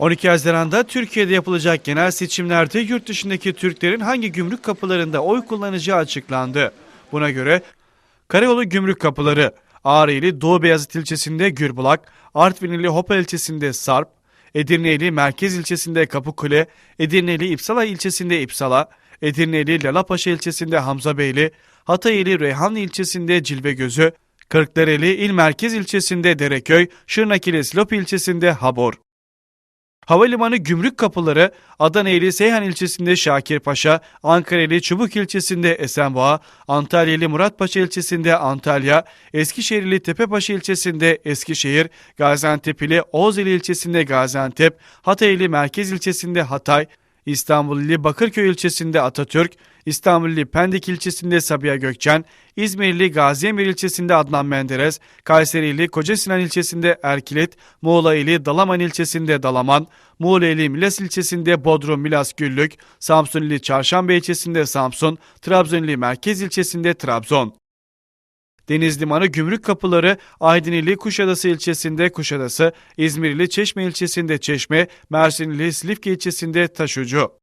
12 Haziran'da Türkiye'de yapılacak genel seçimlerde yurt dışındaki Türklerin hangi gümrük kapılarında oy kullanacağı açıklandı. Buna göre Karayolu Gümrük Kapıları, Ağrı'yli Doğu Beyazıt ilçesinde Gürbulak, Artvinli Hopa ilçesinde Sarp, Edirne'li Merkez ilçesinde Kapıkule, Edirne'li İpsala ilçesinde İpsala, Edirne'li Lalapaşa ilçesinde Hamzabeyli, Hatayeli Reyhanlı ilçesinde Cilvegözü, Kırklareli İl Merkez ilçesinde Dereköy, Şırnakili Silop ilçesinde Habor. Havalimanı gümrük kapıları Adana'yeli Seyhan ilçesinde Şakirpaşa, Ankara'lı Çubuk ilçesinde Esenboğa, Antalya'lı Muratpaşa ilçesinde Antalya, Eskişehirli Tepepaşa ilçesinde Eskişehir, Gaziantep'li Oğuzeli ilçesinde Gaziantep, Hataylı Merkez ilçesinde Hatay, İstanbullu Bakırköy ilçesinde Atatürk, İstanbullu Pendik ilçesinde Sabiha Gökçen, İzmirli Gaziemir ilçesinde Adnan Menderes, Kayserili Kocasinan ilçesinde Erkilet, Muğla'ylı Dalaman ilçesinde Dalaman, Muğla'lı Milas ilçesinde Bodrum Milas Güllük, Samsunlu Çarşamba ilçesinde Samsun, Trabzonlu Merkez ilçesinde Trabzon. Deniz Limanı Gümrük Kapıları Aydınili Kuşadası ilçesinde Kuşadası, İzmirli Çeşme ilçesinde Çeşme, Mersinli Silifke ilçesinde Taşucu.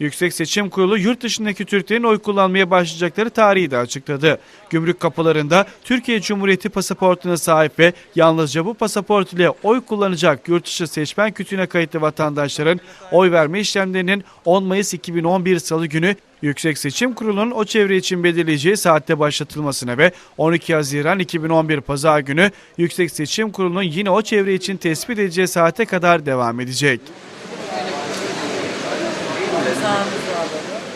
Yüksek Seçim Kurulu yurt dışındaki Türklerin oy kullanmaya başlayacakları tarihi de açıkladı. Gümrük kapılarında Türkiye Cumhuriyeti pasaportuna sahip ve yalnızca bu pasaport ile oy kullanacak yurt dışı seçmen kütüğüne kayıtlı vatandaşların oy verme işlemlerinin 10 Mayıs 2011 Salı günü Yüksek Seçim Kurulu'nun o çevre için belirleyeceği saatte başlatılmasına ve 12 Haziran 2011 Pazar günü Yüksek Seçim Kurulu'nun yine o çevre için tespit edeceği saate kadar devam edecek. Sağ olun.